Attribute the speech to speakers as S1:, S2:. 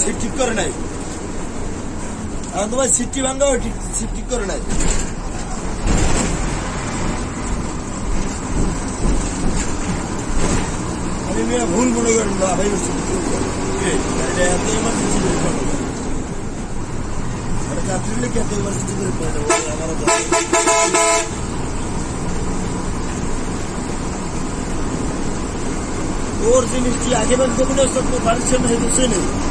S1: Seat ঠিক করে নাই। এখন তোমার সিটটি ভাঙ্গা হয়? সিট ঠিক করে নাই। আমি ভুল মনে করেন না ভাই এত এমার্জেন্সি করে পাবো এত এমার্জেন্সি করে পাবো और जिनिस की आगे बंद को भी नहीं सकते बारिश में है दूसरे नहीं